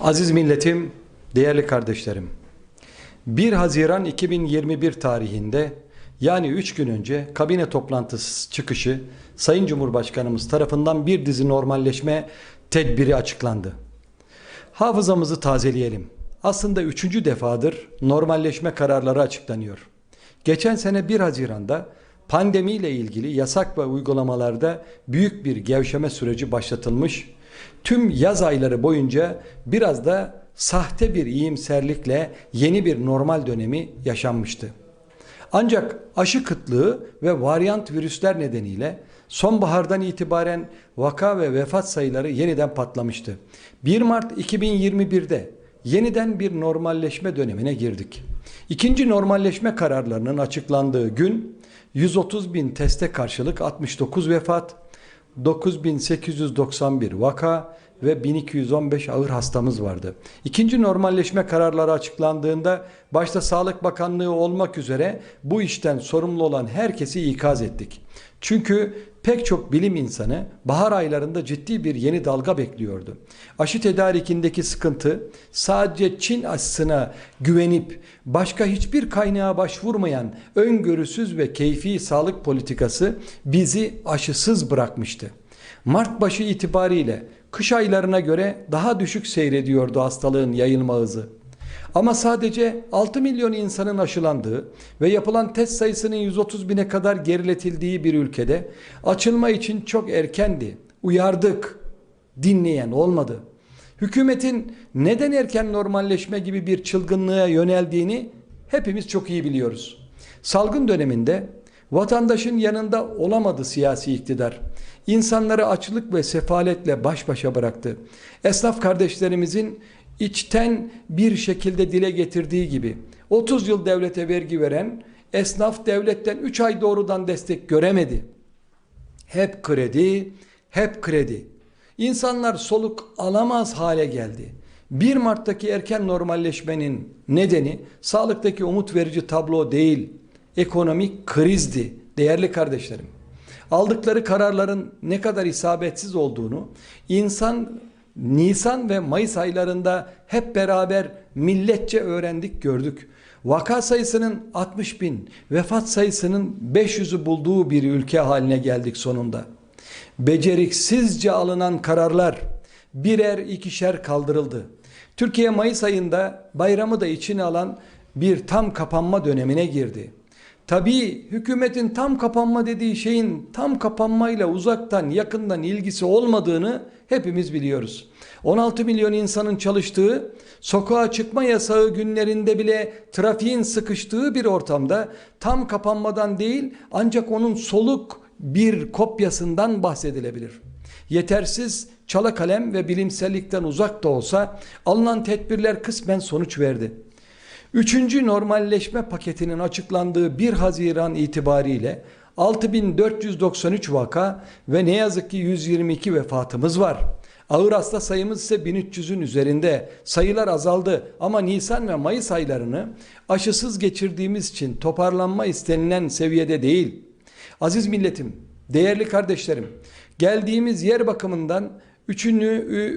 Aziz milletim, değerli kardeşlerim. 1 Haziran 2021 tarihinde yani 3 gün önce kabine toplantısı çıkışı Sayın Cumhurbaşkanımız tarafından bir dizi normalleşme tedbiri açıklandı. Hafızamızı tazeleyelim. Aslında üçüncü defadır normalleşme kararları açıklanıyor. Geçen sene 1 Haziran'da pandemiyle ilgili yasak ve uygulamalarda büyük bir gevşeme süreci başlatılmış. Tüm yaz ayları boyunca biraz da sahte bir iyimserlikle yeni bir normal dönemi yaşanmıştı. Ancak aşı kıtlığı ve varyant virüsler nedeniyle sonbahardan itibaren vaka ve vefat sayıları yeniden patlamıştı. 1 Mart 2021'de yeniden bir normalleşme dönemine girdik. İkinci normalleşme kararlarının açıklandığı gün 130 bin teste karşılık 69 vefat, 9891 vaka ve 1215 ağır hastamız vardı. İkinci normalleşme kararları açıklandığında başta Sağlık Bakanlığı olmak üzere bu işten sorumlu olan herkesi ikaz ettik. Çünkü pek çok bilim insanı bahar aylarında ciddi bir yeni dalga bekliyordu. Aşı tedarikindeki sıkıntı sadece Çin aşısına güvenip başka hiçbir kaynağa başvurmayan öngörüsüz ve keyfi sağlık politikası bizi aşısız bırakmıştı. Mart başı itibariyle kış aylarına göre daha düşük seyrediyordu hastalığın yayılma hızı. Ama sadece 6 milyon insanın aşılandığı ve yapılan test sayısının 130 bine kadar geriletildiği bir ülkede açılma için çok erkendi. Uyardık. Dinleyen olmadı. Hükümetin neden erken normalleşme gibi bir çılgınlığa yöneldiğini hepimiz çok iyi biliyoruz. Salgın döneminde vatandaşın yanında olamadı siyasi iktidar. İnsanları açlık ve sefaletle baş başa bıraktı. Esnaf kardeşlerimizin içten bir şekilde dile getirdiği gibi 30 yıl devlete vergi veren esnaf devletten 3 ay doğrudan destek göremedi. Hep kredi, hep kredi. İnsanlar soluk alamaz hale geldi. 1 Mart'taki erken normalleşmenin nedeni sağlıktaki umut verici tablo değil, ekonomik krizdi değerli kardeşlerim. Aldıkları kararların ne kadar isabetsiz olduğunu insan Nisan ve Mayıs aylarında hep beraber milletçe öğrendik gördük. Vaka sayısının 60 bin, vefat sayısının 500'ü bulduğu bir ülke haline geldik sonunda. Beceriksizce alınan kararlar birer ikişer kaldırıldı. Türkiye Mayıs ayında bayramı da içine alan bir tam kapanma dönemine girdi. Tabii hükümetin tam kapanma dediği şeyin tam kapanmayla uzaktan yakından ilgisi olmadığını hepimiz biliyoruz. 16 milyon insanın çalıştığı, sokağa çıkma yasağı günlerinde bile trafiğin sıkıştığı bir ortamda tam kapanmadan değil ancak onun soluk bir kopyasından bahsedilebilir. Yetersiz çala kalem ve bilimsellikten uzak da olsa alınan tedbirler kısmen sonuç verdi. Üçüncü normalleşme paketinin açıklandığı 1 Haziran itibariyle 6493 vaka ve ne yazık ki 122 vefatımız var. Ağır hasta sayımız ise 1300'ün üzerinde. Sayılar azaldı ama Nisan ve Mayıs aylarını aşısız geçirdiğimiz için toparlanma istenilen seviyede değil. Aziz milletim, değerli kardeşlerim, geldiğimiz yer bakımından Üçünü,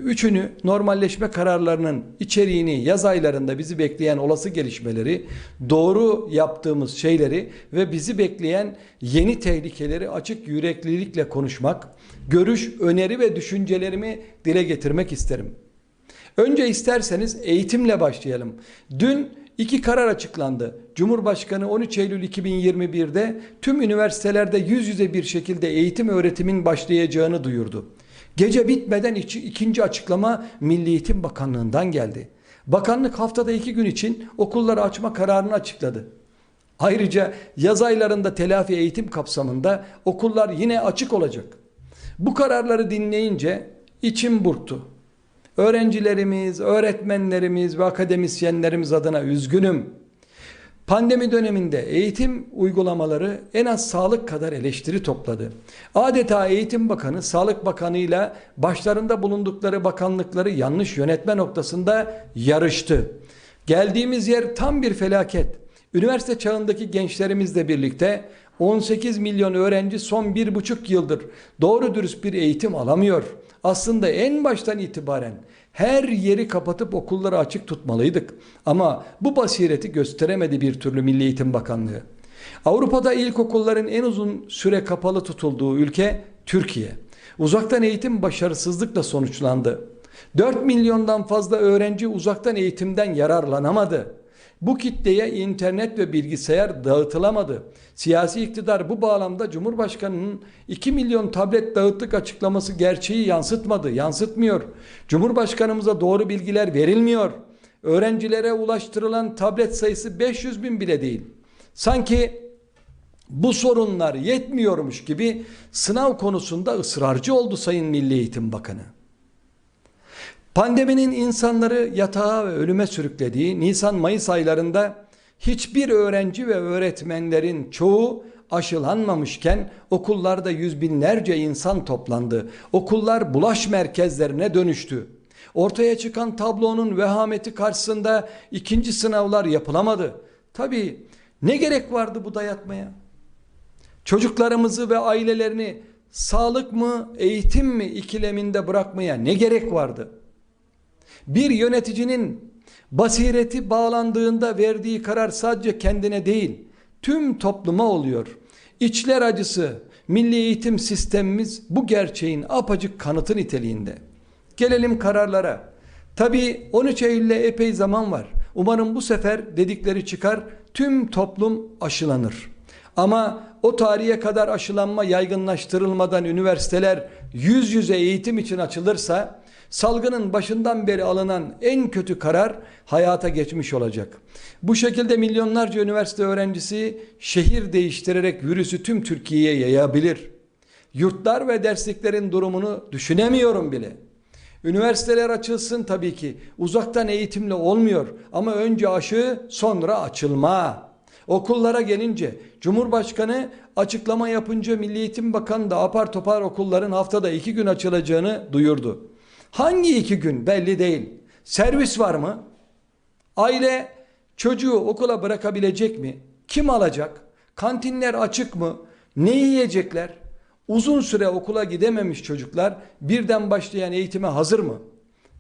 üçünü normalleşme kararlarının içeriğini yaz aylarında bizi bekleyen olası gelişmeleri, doğru yaptığımız şeyleri ve bizi bekleyen yeni tehlikeleri açık yüreklilikle konuşmak, görüş, öneri ve düşüncelerimi dile getirmek isterim. Önce isterseniz eğitimle başlayalım. Dün iki karar açıklandı. Cumhurbaşkanı 13 Eylül 2021'de tüm üniversitelerde yüz yüze bir şekilde eğitim öğretimin başlayacağını duyurdu. Gece bitmeden ikinci açıklama Milli Eğitim Bakanlığı'ndan geldi. Bakanlık haftada iki gün için okulları açma kararını açıkladı. Ayrıca yaz aylarında telafi eğitim kapsamında okullar yine açık olacak. Bu kararları dinleyince içim burktu. Öğrencilerimiz, öğretmenlerimiz ve akademisyenlerimiz adına üzgünüm. Pandemi döneminde eğitim uygulamaları en az sağlık kadar eleştiri topladı. Adeta Eğitim Bakanı, Sağlık Bakanı ile başlarında bulundukları bakanlıkları yanlış yönetme noktasında yarıştı. Geldiğimiz yer tam bir felaket. Üniversite çağındaki gençlerimizle birlikte 18 milyon öğrenci son bir buçuk yıldır doğru dürüst bir eğitim alamıyor. Aslında en baştan itibaren her yeri kapatıp okulları açık tutmalıydık. Ama bu basireti gösteremedi bir türlü Milli Eğitim Bakanlığı. Avrupa'da ilkokulların en uzun süre kapalı tutulduğu ülke Türkiye. Uzaktan eğitim başarısızlıkla sonuçlandı. 4 milyondan fazla öğrenci uzaktan eğitimden yararlanamadı. Bu kitleye internet ve bilgisayar dağıtılamadı. Siyasi iktidar bu bağlamda Cumhurbaşkanı'nın 2 milyon tablet dağıttık açıklaması gerçeği yansıtmadı, yansıtmıyor. Cumhurbaşkanımıza doğru bilgiler verilmiyor. Öğrencilere ulaştırılan tablet sayısı 500 bin bile değil. Sanki bu sorunlar yetmiyormuş gibi sınav konusunda ısrarcı oldu Sayın Milli Eğitim Bakanı. Pandeminin insanları yatağa ve ölüme sürüklediği Nisan-Mayıs aylarında hiçbir öğrenci ve öğretmenlerin çoğu aşılanmamışken okullarda yüz binlerce insan toplandı. Okullar bulaş merkezlerine dönüştü. Ortaya çıkan tablonun vehameti karşısında ikinci sınavlar yapılamadı. Tabii ne gerek vardı bu dayatmaya? Çocuklarımızı ve ailelerini sağlık mı, eğitim mi ikileminde bırakmaya ne gerek vardı? Bir yöneticinin basireti bağlandığında verdiği karar sadece kendine değil, tüm topluma oluyor. İçler acısı, milli eğitim sistemimiz bu gerçeğin apacık kanıtı niteliğinde. Gelelim kararlara. Tabii 13 Eylül'e epey zaman var. Umarım bu sefer dedikleri çıkar, tüm toplum aşılanır. Ama o tarihe kadar aşılanma yaygınlaştırılmadan üniversiteler yüz yüze eğitim için açılırsa salgının başından beri alınan en kötü karar hayata geçmiş olacak. Bu şekilde milyonlarca üniversite öğrencisi şehir değiştirerek virüsü tüm Türkiye'ye yayabilir. Yurtlar ve dersliklerin durumunu düşünemiyorum bile. Üniversiteler açılsın tabii ki. Uzaktan eğitimle olmuyor ama önce aşı sonra açılma. Okullara gelince Cumhurbaşkanı açıklama yapınca Milli Eğitim Bakanı da apar topar okulların haftada iki gün açılacağını duyurdu. Hangi iki gün belli değil. Servis var mı? Aile çocuğu okula bırakabilecek mi? Kim alacak? Kantinler açık mı? Ne yiyecekler? Uzun süre okula gidememiş çocuklar birden başlayan eğitime hazır mı?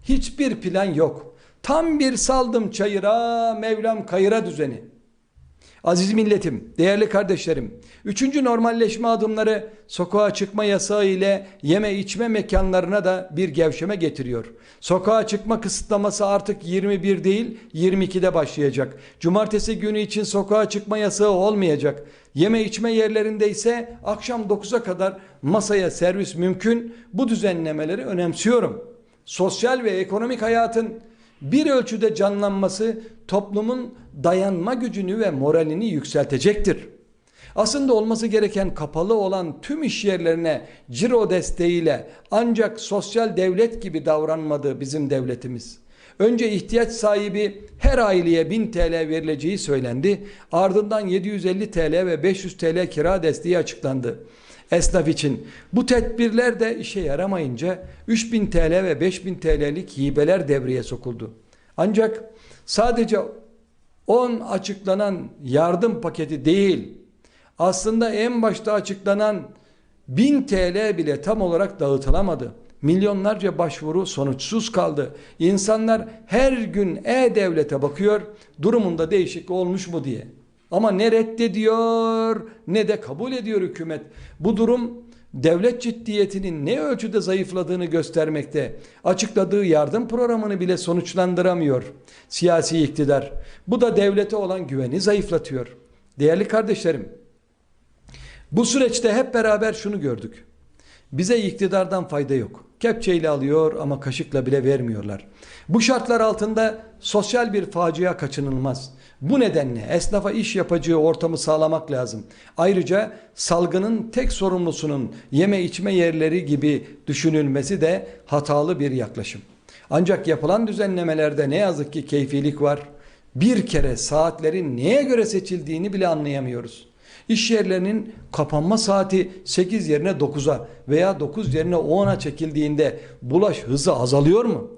Hiçbir plan yok. Tam bir saldım çayıra, Mevlam kayıra düzeni. Aziz milletim, değerli kardeşlerim, üçüncü normalleşme adımları sokağa çıkma yasağı ile yeme içme mekanlarına da bir gevşeme getiriyor. Sokağa çıkma kısıtlaması artık 21 değil 22'de başlayacak. Cumartesi günü için sokağa çıkma yasağı olmayacak. Yeme içme yerlerinde ise akşam 9'a kadar masaya servis mümkün. Bu düzenlemeleri önemsiyorum. Sosyal ve ekonomik hayatın bir ölçüde canlanması toplumun dayanma gücünü ve moralini yükseltecektir. Aslında olması gereken kapalı olan tüm iş yerlerine ciro desteğiyle ancak sosyal devlet gibi davranmadı bizim devletimiz. Önce ihtiyaç sahibi her aileye 1000 TL verileceği söylendi. Ardından 750 TL ve 500 TL kira desteği açıklandı esnaf için. Bu tedbirler de işe yaramayınca 3000 TL ve 5000 TL'lik hibeler devreye sokuldu. Ancak sadece 10 açıklanan yardım paketi değil, aslında en başta açıklanan 1000 TL bile tam olarak dağıtılamadı. Milyonlarca başvuru sonuçsuz kaldı. İnsanlar her gün e-devlete bakıyor, durumunda değişik olmuş mu diye. Ama ne reddediyor ne de kabul ediyor hükümet. Bu durum devlet ciddiyetinin ne ölçüde zayıfladığını göstermekte. Açıkladığı yardım programını bile sonuçlandıramıyor siyasi iktidar. Bu da devlete olan güveni zayıflatıyor. Değerli kardeşlerim, bu süreçte hep beraber şunu gördük. Bize iktidardan fayda yok. Kepçeyle alıyor ama kaşıkla bile vermiyorlar. Bu şartlar altında sosyal bir facia kaçınılmaz. Bu nedenle esnafa iş yapacağı ortamı sağlamak lazım. Ayrıca salgının tek sorumlusunun yeme içme yerleri gibi düşünülmesi de hatalı bir yaklaşım. Ancak yapılan düzenlemelerde ne yazık ki keyfilik var. Bir kere saatlerin neye göre seçildiğini bile anlayamıyoruz. İş yerlerinin kapanma saati 8 yerine 9'a veya 9 yerine 10'a çekildiğinde bulaş hızı azalıyor mu?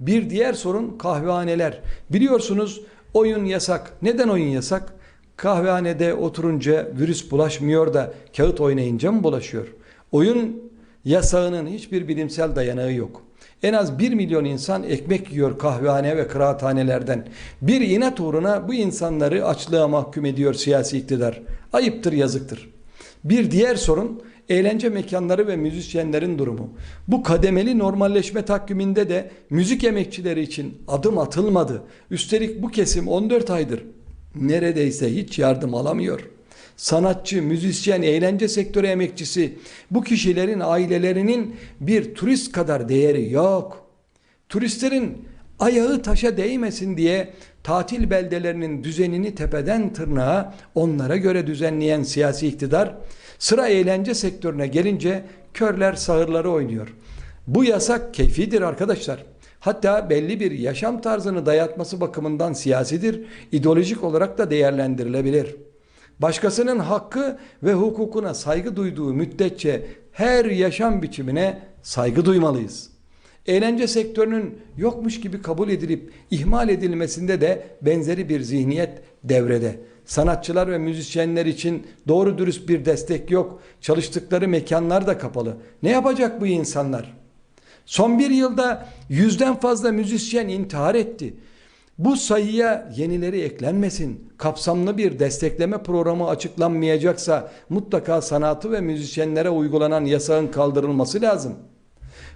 Bir diğer sorun kahvehaneler. Biliyorsunuz oyun yasak. Neden oyun yasak? kahvehanede oturunca virüs bulaşmıyor da kağıt oynayınca mı bulaşıyor? Oyun yasağının hiçbir bilimsel dayanağı yok. En az 1 milyon insan ekmek yiyor kahvehane ve kıraathanelerden. Bir inat uğruna bu insanları açlığa mahkum ediyor siyasi iktidar. Ayıptır yazıktır. Bir diğer sorun eğlence mekanları ve müzisyenlerin durumu. Bu kademeli normalleşme takviminde de müzik emekçileri için adım atılmadı. Üstelik bu kesim 14 aydır neredeyse hiç yardım alamıyor. Sanatçı, müzisyen, eğlence sektörü emekçisi bu kişilerin ailelerinin bir turist kadar değeri yok. Turistlerin ayağı taşa değmesin diye tatil beldelerinin düzenini tepeden tırnağa onlara göre düzenleyen siyasi iktidar sıra eğlence sektörüne gelince körler sağırları oynuyor. Bu yasak keyfidir arkadaşlar. Hatta belli bir yaşam tarzını dayatması bakımından siyasidir, ideolojik olarak da değerlendirilebilir. Başkasının hakkı ve hukukuna saygı duyduğu müddetçe her yaşam biçimine saygı duymalıyız. Eğlence sektörünün yokmuş gibi kabul edilip ihmal edilmesinde de benzeri bir zihniyet devrede. Sanatçılar ve müzisyenler için doğru dürüst bir destek yok. Çalıştıkları mekanlar da kapalı. Ne yapacak bu insanlar? Son bir yılda yüzden fazla müzisyen intihar etti. Bu sayıya yenileri eklenmesin. Kapsamlı bir destekleme programı açıklanmayacaksa mutlaka sanatı ve müzisyenlere uygulanan yasağın kaldırılması lazım.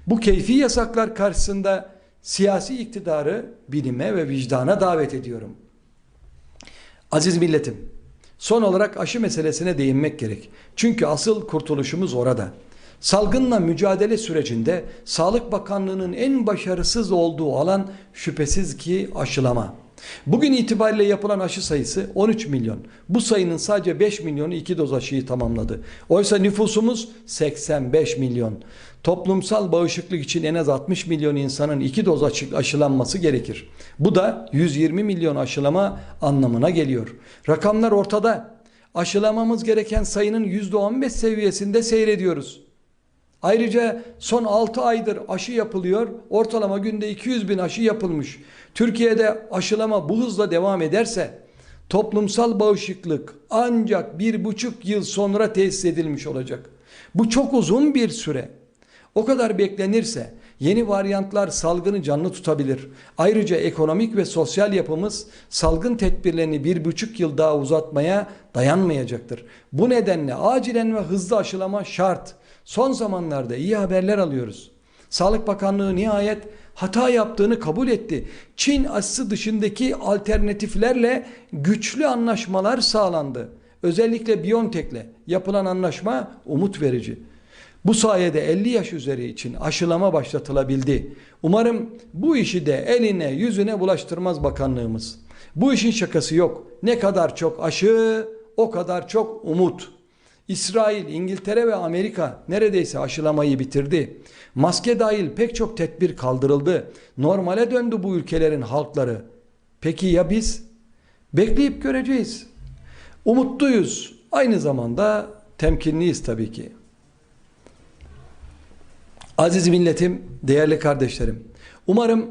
Bu keyfi yasaklar karşısında siyasi iktidarı bilime ve vicdana davet ediyorum. Aziz milletim, son olarak aşı meselesine değinmek gerek. Çünkü asıl kurtuluşumuz orada. Salgınla mücadele sürecinde Sağlık Bakanlığı'nın en başarısız olduğu alan şüphesiz ki aşılama. Bugün itibariyle yapılan aşı sayısı 13 milyon. Bu sayının sadece 5 milyonu 2 doz aşıyı tamamladı. Oysa nüfusumuz 85 milyon. Toplumsal bağışıklık için en az 60 milyon insanın 2 doz aşılanması gerekir. Bu da 120 milyon aşılama anlamına geliyor. Rakamlar ortada. Aşılamamız gereken sayının %15 seviyesinde seyrediyoruz. Ayrıca son 6 aydır aşı yapılıyor. Ortalama günde 200 bin aşı yapılmış. Türkiye'de aşılama bu hızla devam ederse toplumsal bağışıklık ancak bir buçuk yıl sonra tesis edilmiş olacak. Bu çok uzun bir süre. O kadar beklenirse yeni varyantlar salgını canlı tutabilir. Ayrıca ekonomik ve sosyal yapımız salgın tedbirlerini bir buçuk yıl daha uzatmaya dayanmayacaktır. Bu nedenle acilen ve hızlı aşılama şart. Son zamanlarda iyi haberler alıyoruz. Sağlık Bakanlığı nihayet hata yaptığını kabul etti. Çin aşısı dışındaki alternatiflerle güçlü anlaşmalar sağlandı. Özellikle Biontech'le yapılan anlaşma umut verici. Bu sayede 50 yaş üzeri için aşılama başlatılabildi. Umarım bu işi de eline yüzüne bulaştırmaz bakanlığımız. Bu işin şakası yok. Ne kadar çok aşı o kadar çok umut. İsrail, İngiltere ve Amerika neredeyse aşılamayı bitirdi. Maske dahil pek çok tedbir kaldırıldı. Normale döndü bu ülkelerin halkları. Peki ya biz? Bekleyip göreceğiz. Umutluyuz. Aynı zamanda temkinliyiz tabii ki. Aziz milletim, değerli kardeşlerim. Umarım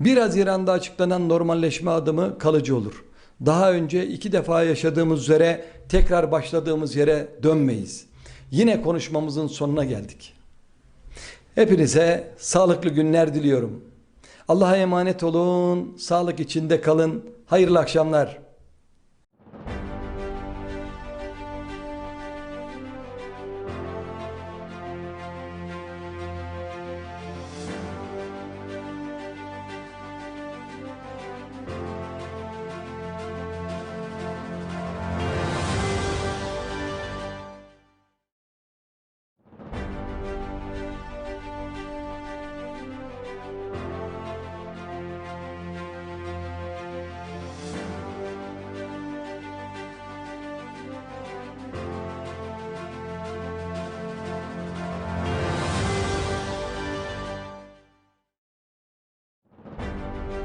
1 Haziran'da açıklanan normalleşme adımı kalıcı olur. Daha önce iki defa yaşadığımız üzere tekrar başladığımız yere dönmeyiz. Yine konuşmamızın sonuna geldik. Hepinize sağlıklı günler diliyorum. Allah'a emanet olun, sağlık içinde kalın. Hayırlı akşamlar.